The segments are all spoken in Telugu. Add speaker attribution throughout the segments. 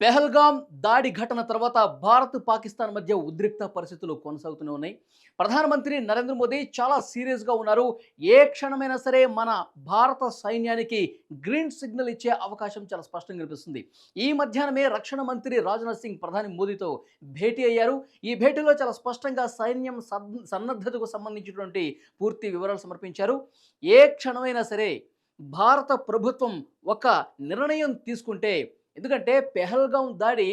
Speaker 1: పెహల్గాం దాడి ఘటన తర్వాత భారత్ పాకిస్తాన్ మధ్య ఉద్రిక్త పరిస్థితులు కొనసాగుతూనే ఉన్నాయి. ప్రధానమంత్రి నరేంద్ర మోదీ చాలా సీరియస్గా ఉన్నారు. ఏ క్షణమైనా సరే మన భారత సైన్యానికి గ్రీన్ సిగ్నల్ ఇచ్చే అవకాశం చాలా స్పష్టంగా కనిపిస్తుంది. ఈ మధ్యాహ్నమే రక్షణ మంత్రి రాజ్నాథ్ సింగ్ ప్రధాని మోదీతో భేటీ అయ్యారు. ఈ భేటీలో చాలా స్పష్టంగా సైన్యం సన్నద్ధతకు సంబంధించినటువంటి పూర్తి వివరాలు సమర్పించారు. ఏ క్షణమైనా సరే భారత ప్రభుత్వం ఒక నిర్ణయం తీసుకుంటే ఎందుకంటే పెహల్గాం దాడి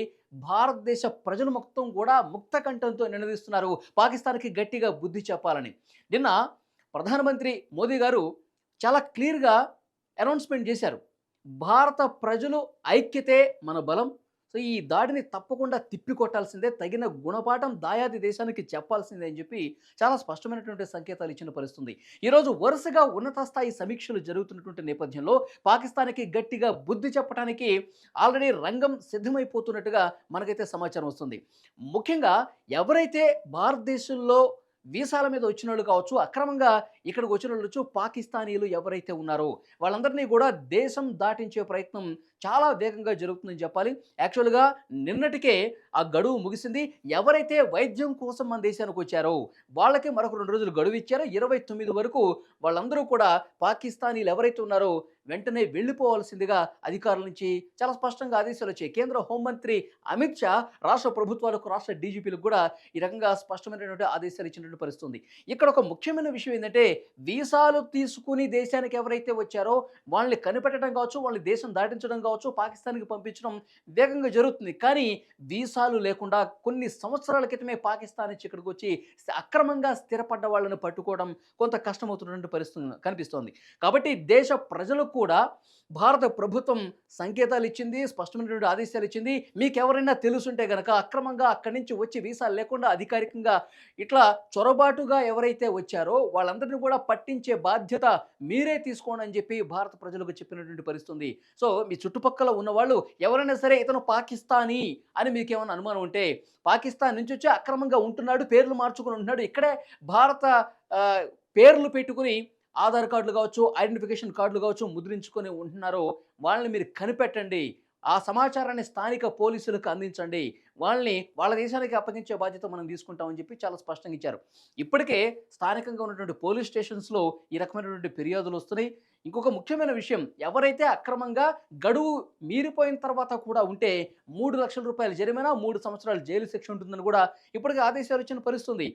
Speaker 1: భారతదేశ ప్రజలు మొత్తం కూడా ముక్త కంఠంతో నినదిస్తున్నారు. పాకిస్తాన్కి గట్టిగా బుద్ధి చెప్పాలని. నిన్న ప్రధానమంత్రి మోదీ గారు చాలా క్లియర్గా అనౌన్స్మెంట్ చేశారు. భారత ప్రజలు ఐక్యతే మన బలం సో ఈ దాడిని తప్పకుండా తిప్పికొట్టాల్సిందే తగిన గుణపాఠం దాయాది దేశానికి చెప్పాల్సిందే అని చెప్పి చాలా స్పష్టమైనటువంటి సంకేతాలు ఇచ్చిన పరిస్థితుంది. ఈరోజు వరుసగా ఉన్నత స్థాయి సమీక్షలు జరుగుతున్నటువంటి నేపథ్యంలో పాకిస్తాన్కి గట్టిగా బుద్ధి చెప్పడానికి ఆల్రెడీ రంగం సిద్ధమైపోతున్నట్టుగా మనకైతే సమాచారం వస్తుంది. ముఖ్యంగా ఎవరైతే భారతదేశంలో వీసాల మీద వచ్చిన వాళ్ళు కావచ్చు అక్రమంగా ఇక్కడికి వచ్చిన వాళ్ళు పాకిస్తానీలు ఎవరైతే ఉన్నారో వాళ్ళందరినీ కూడా దేశం దాటించే ప్రయత్నం చాలా వేగంగా జరుగుతుందని చెప్పాలి. యాక్చువల్గా నిన్నటికే ఆ గడువు ముగిసింది. ఎవరైతే వైద్యం కోసం మన దేశానికి వచ్చారో వాళ్ళకి మరొక రెండు రోజులు గడువు ఇచ్చారో. ఇరవై తొమ్మిది వరకు వాళ్ళందరూ కూడా పాకిస్తానీలు ఎవరైతే ఉన్నారో వెంటనే వెళ్ళిపోవాల్సిందిగా అధికారుల నుంచి చాలా స్పష్టంగా ఆదేశాలు వచ్చాయి. కేంద్ర హోంమంత్రి అమిత్ షా రాష్ట్ర ప్రభుత్వాలకు రాష్ట్ర డీజీపీలకు కూడా ఈ రకంగా స్పష్టమైనటువంటి ఆదేశాలు ఇచ్చినట్టు పరిస్థితుంది. ఇక్కడ ఒక ముఖ్యమైన విషయం ఏంటంటే వీసాలు తీసుకుని దేశానికి ఎవరైతే వచ్చారో వాళ్ళని కనిపెట్టడం కావచ్చు వాళ్ళని దేశం దాటించడం కావచ్చు పాకిస్తాన్కి పంపించడం వేగంగా జరుగుతుంది. కానీ వీసాలు లేకుండా కొన్ని సంవత్సరాల క్రితమే పాకిస్తాన్ నుంచి ఇక్కడికి వచ్చి అక్రమంగా స్థిరపడ్డ వాళ్ళని పట్టుకోవడం కొంత కష్టమవుతున్నటువంటి పరిస్థితి కనిపిస్తోంది. కాబట్టి దేశ ప్రజలకు కూడా భారత ప్రభుత్వం సంకేతాలు ఇచ్చింది స్పష్టమైనటువంటి ఆదేశాలు ఇచ్చింది. మీకు ఎవరైనా తెలుసుంటే గనక అక్రమంగా అక్కడి నుంచి వచ్చి వీసా లేకుండా అధికారికంగా ఇట్లా చొరబాటుగా ఎవరైతే వచ్చారో వాళ్ళందరినీ కూడా పట్టించే బాధ్యత మీరే తీసుకోండి అని చెప్పి భారత ప్రజలకు చెప్పినటువంటి పరిస్థితుంది. సో మీ చుట్టుపక్కల ఉన్నవాళ్ళు ఎవరైనా సరే ఇతను పాకిస్తానీ అని మీకేమైనా అనుమానం ఉంటే పాకిస్తాన్ నుంచి వచ్చి అక్రమంగా ఉంటున్నాడు పేర్లు మార్చుకుని ఉంటున్నాడు ఇక్కడే భారత పేర్లు పెట్టుకుని ఆధార్ కార్డులు కావచ్చు ఐడెంటిఫికేషన్ కార్డులు కావచ్చు ముద్రించుకొని ఉంటున్నారో వాళ్ళని మీరు కనిపెట్టండి. ఆ సమాచారాన్ని స్థానిక పోలీసులకు అందించండి. వాళ్ళని వాళ్ళ దేశానికి అప్పగించే బాధ్యత మనం తీసుకుంటామని చెప్పి చాలా స్పష్టంగా ఇచ్చారు. ఇప్పటికే స్థానికంగా ఉన్నటువంటి పోలీస్ స్టేషన్స్లో ఈ రకమైనటువంటి ఫిర్యాదులు వస్తున్నాయి. ఇంకొక ముఖ్యమైన విషయం ఎవరైతే అక్రమంగా గడువు మీరిపోయిన తర్వాత కూడా ఉంటే మూడు లక్షల రూపాయల జరిమానా మూడు సంవత్సరాల జైలు శిక్ష ఉంటుందని కూడా ఇప్పటికే ఆదేశాలు ఇచ్చిన పరిస్థితుంది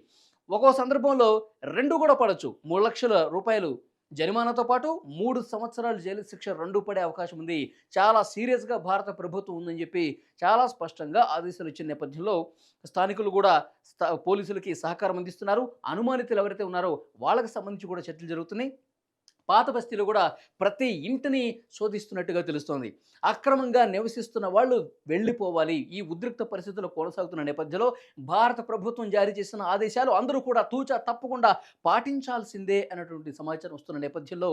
Speaker 1: ఒక్కో సందర్భంలో రెండు కూడా పడవచ్చు మూడు లక్షల రూపాయలు జరిమానాతో పాటు మూడు సంవత్సరాలు జైలు శిక్ష రెండు పడే అవకాశం ఉంది. చాలా సీరియస్గా భారత ప్రభుత్వం ఉందని చెప్పి చాలా స్పష్టంగా ఆదేశాలు ఇచ్చిన నేపథ్యంలో స్థానికులు కూడా స్థా- పోలీసులకి సహకారం అందిస్తున్నారు. అనుమానితులు ఎవరైతే ఉన్నారో వాళ్ళకి సంబంధించి కూడా చర్చలు జరుగుతున్నాయి. పాత బస్తీలో కూడా ప్రతి ఇంటిని శోధిస్తున్నట్టుగా తెలుస్తోంది. అక్రమంగా నివసిస్తున్న వాళ్ళు వెళ్ళిపోవాలి. ఈ ఉద్రిక్త పరిస్థితులు కొనసాగుతున్న నేపథ్యంలో భారత ప్రభుత్వం జారీ చేసిన ఆదేశాలు అందరూ కూడా తూచా తప్పకుండా పాటించాల్సిందే అన్నటువంటి సమాచారం వస్తున్న నేపథ్యంలో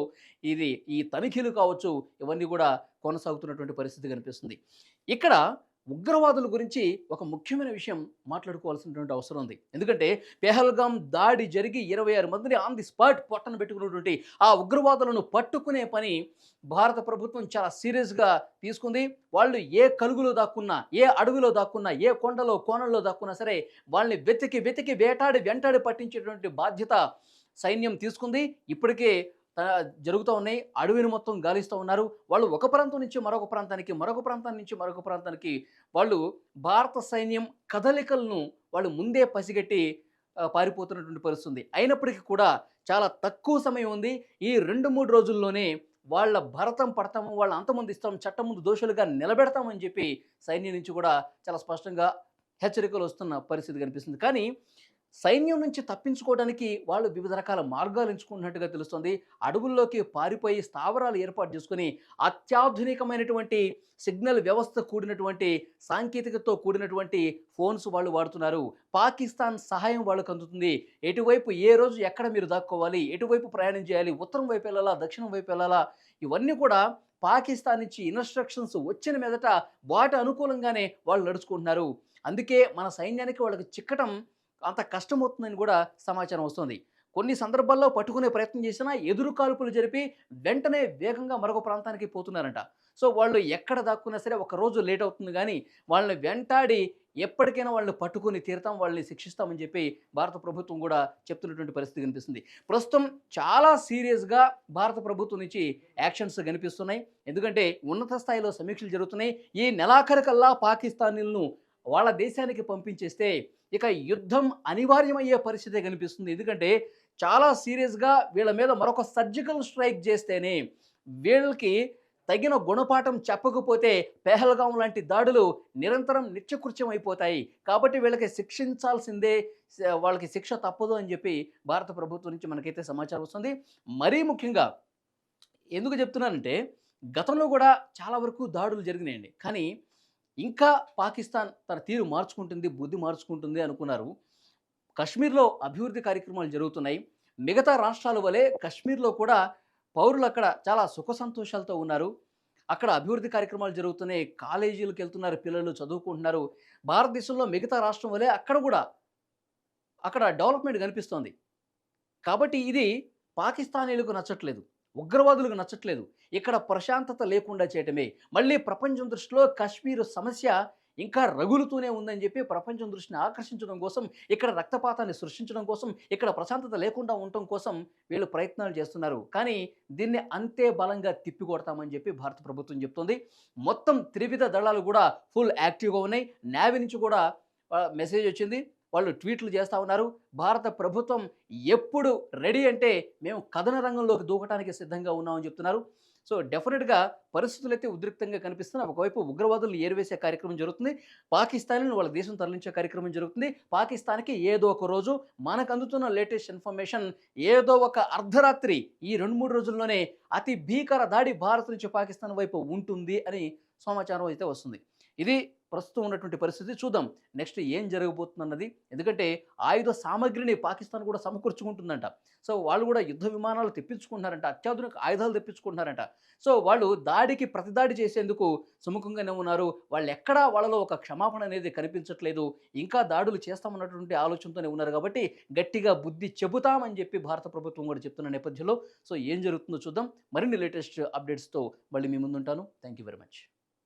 Speaker 1: ఇది ఈ తనిఖీలు కావచ్చు ఇవన్నీ కూడా కొనసాగుతున్నటువంటి పరిస్థితి కనిపిస్తుంది. ఇక్కడ ఉగ్రవాదుల గురించి ఒక ముఖ్యమైన విషయం మాట్లాడుకోవాల్సినటువంటి అవసరం ఉంది. ఎందుకంటే పెహల్గాం దాడి జరిగి ఇరవై ఆరు మందిని ఆన్ ది స్పాట్ పొట్టన పెట్టుకున్నటువంటి ఆ ఉగ్రవాదులను పట్టుకునే పని భారత ప్రభుత్వం చాలా సీరియస్గా తీసుకుంది. వాళ్ళు ఏ కలుగులో దాక్కున్నా ఏ అడవిలో దాక్కున్నా ఏ కొండలో కోణంలో దాక్కున్నా సరే వాళ్ళని వెతికి వెతికి వేటాడి వెంటాడి పట్టించేటువంటి బాధ్యత సైన్యం తీసుకుంది. ఇప్పటికే జరుగుతూ ఉన్నాయి. అడవిని మొత్తం గాలిస్తూ ఉన్నారు. వాళ్ళు ఒక ప్రాంతం నుంచి మరొక ప్రాంతానికి మరొక ప్రాంతం నుంచి మరొక ప్రాంతానికి వాళ్ళు భారత సైన్యం కదలికలను వాళ్ళు ముందే పసిగట్టి పారిపోతున్నటువంటి పరిస్థితుంది. అయినప్పటికీ కూడా చాలా తక్కువ సమయం ఉంది. ఈ రెండు మూడు రోజుల్లోనే వాళ్ళ భరతం పడతాము వాళ్ళ అంతమందిస్తాం చట్టం ముందు దోషులుగా నిలబెడతామని చెప్పి సైన్యం నుంచి కూడా చాలా స్పష్టంగా హెచ్చరికలు వస్తున్న పరిస్థితి కనిపిస్తుంది. కానీ సైన్యం నుంచి తప్పించుకోవడానికి వాళ్ళు వివిధ రకాల మార్గాలు ఎంచుకున్నట్టుగా తెలుస్తుంది. అడవుల్లోకి పారిపోయి స్థావరాలు ఏర్పాటు చేసుకుని అత్యాధునికమైనటువంటి సిగ్నల్ వ్యవస్థ కూడినటువంటి సాంకేతికతో కూడినటువంటి ఫోన్స్ వాళ్ళు వాడుతున్నారు. పాకిస్తాన్ సహాయం వాళ్ళకు అందుతుంది. ఎటువైపు ఏ రోజు ఎక్కడ మీరు దాక్కోవాలి? ఎటువైపు ప్రయాణం చేయాలి? ఉత్తరం వైపు వెళ్ళాలా? దక్షిణం వైపు వెళ్ళాలా? ఇవన్నీ కూడా పాకిస్తాన్ నుంచి ఇన్స్ట్రక్షన్స్ వచ్చిన మీదట వాటి అనుకూలంగానే వాళ్ళు నడుచుకుంటున్నారు. అందుకే మన సైన్యానికి వాళ్ళకి చిక్కటం అంత కష్టమవుతుందని కూడా సమాచారం వస్తుంది. కొన్ని సందర్భాల్లో పట్టుకునే ప్రయత్నం చేసినా ఎదురు కాల్పులు జరిపి వెంటనే వేగంగా మరొక ప్రాంతానికి పోతున్నారంట. సో వాళ్ళు ఎక్కడ దాక్కున్నా సరే ఒక రోజు లేట్ అవుతుంది కానీ వాళ్ళని వెంటాడి ఎప్పటికైనా వాళ్ళని పట్టుకొని తీరుతాం వాళ్ళని శిక్షిస్తామని చెప్పి భారత ప్రభుత్వం కూడా చెప్తున్నటువంటి పరిస్థితి కనిపిస్తుంది. ప్రస్తుతం చాలా సీరియస్గా భారత ప్రభుత్వం నుంచి యాక్షన్స్ కనిపిస్తున్నాయి. ఎందుకంటే ఉన్నత స్థాయిలో సమీక్షలు జరుగుతున్నాయి. ఈ నెలాఖరికల్లా పాకిస్తానీలను వాళ్ళ దేశానికి పంపించేస్తే ఇక యుద్ధం అనివార్యమయ్యే పరిస్థితి కనిపిస్తుంది. ఎందుకంటే చాలా సీరియస్గా వీళ్ళ మీద మరొక సర్జికల్ స్ట్రైక్ చేస్తేనే వీళ్ళకి తగిన గుణపాఠం చెప్పకపోతే పెహల్గాం లాంటి దాడులు నిరంతరం నిత్యకృత్యం అయిపోతాయి కాబట్టి వీళ్ళకి శిక్షించాల్సిందే వాళ్ళకి శిక్ష తప్పదు అని చెప్పి భారత ప్రభుత్వం నుంచి మనకైతే సమాచారం వస్తుంది. మరీ ముఖ్యంగా ఎందుకు చెప్తున్నానంటే గతంలో కూడా చాలా వరకు దాడులు జరిగినాయండి. కానీ ఇంకా పాకిస్తాన్ తన తీరు మార్చుకుంటుంది బుద్ధి మార్చుకుంటుంది అనుకున్నారు. కశ్మీర్లో అభివృద్ధి కార్యక్రమాలు జరుగుతున్నాయి. మిగతా రాష్ట్రాల వలె కశ్మీర్లో కూడా పౌరులు అక్కడ చాలా సుఖ సంతోషాలతో ఉన్నారు. అక్కడ అభివృద్ధి కార్యక్రమాలు జరుగుతున్నాయి. కాలేజీలకు వెళ్తున్నారు పిల్లలు చదువుకుంటున్నారు. భారతదేశంలో మిగతా రాష్ట్రం వలె అక్కడ కూడా అక్కడ డెవలప్మెంట్ కనిపిస్తోంది. కాబట్టి ఇది పాకిస్తానీలకు నచ్చట్లేదు. ఉగ్రవాదులకు నచ్చట్లేదు. ఇక్కడ ప్రశాంతత లేకుండా చేయటమే. మళ్ళీ ప్రపంచం దృష్టిలో కాశ్మీర్ సమస్య ఇంకా రగులుతూనే ఉందని చెప్పి ప్రపంచం దృష్టిని ఆకర్షించడం కోసం ఇక్కడ రక్తపాతాన్ని సృష్టించడం కోసం ఇక్కడ ప్రశాంతత లేకుండా ఉండటం కోసం వీళ్ళు ప్రయత్నాలు చేస్తున్నారు. కానీ దీన్ని అంతే బలంగా తిప్పికొడతామని చెప్పి భారత ప్రభుత్వం చెప్తోంది. మొత్తం త్రివిధ దళాలు కూడా ఫుల్ యాక్టివ్గా ఉన్నాయి. నేవీ నుంచి కూడా మెసేజ్ వచ్చింది. వాళ్ళు ట్వీట్లు చేస్తూ ఉన్నారు. భారత ప్రభుత్వం ఎప్పుడు రెడీ అంటే మేము కథన రంగంలోకి దూకటానికి సిద్ధంగా ఉన్నామని చెప్తున్నారు. సో డెఫినెట్గా పరిస్థితులు అయితే ఉద్రిక్తంగా కనిపిస్తున్నాయి. ఒకవైపు ఉగ్రవాదులు ఏరివేసే కార్యక్రమం జరుగుతుంది. పాకిస్తాన్ను వాళ్ళ దేశం తరలించే కార్యక్రమం జరుగుతుంది. పాకిస్తాన్కి ఏదో ఒక రోజు మనకు అందుతున్న లేటెస్ట్ ఇన్ఫర్మేషన్ ఏదో ఒక అర్ధరాత్రి ఈ రెండు మూడు రోజుల్లోనే అతి భీకర దాడి భారత్ నుంచి పాకిస్తాన్ వైపు ఉంటుంది అని సమాచారం అయితే వస్తుంది. ఇది ప్రస్తుతం ఉన్నటువంటి పరిస్థితి. చూద్దాం నెక్స్ట్ ఏం జరగబోతుందన్నది. ఎందుకంటే ఆయుధ సామగ్రిని పాకిస్తాన్ కూడా సమకూర్చుకుంటుందంట. సో వాళ్ళు కూడా యుద్ధ విమానాలు తెప్పించుకుంటున్నారంట. అత్యాధునిక ఆయుధాలు తెప్పించుకుంటున్నారంట. సో వాళ్ళు దాడికి ప్రతిదాడి చేసేందుకు సుముఖంగానే ఉన్నారు. వాళ్ళు ఎక్కడా వాళ్ళలో ఒక క్షమాపణ అనేది కనిపించట్లేదు. ఇంకా దాడులు చేస్తామన్నటువంటి ఆలోచనతోనే ఉన్నారు కాబట్టి గట్టిగా బుద్ధి చెబుతామని చెప్పి భారత ప్రభుత్వం కూడా చెప్తున్న నేపథ్యంలో. సో ఏం జరుగుతుందో చూద్దాం. మరిన్ని లేటెస్ట్ అప్డేట్స్తో మళ్ళీ మీ ముందుంటాను. Thank you very much.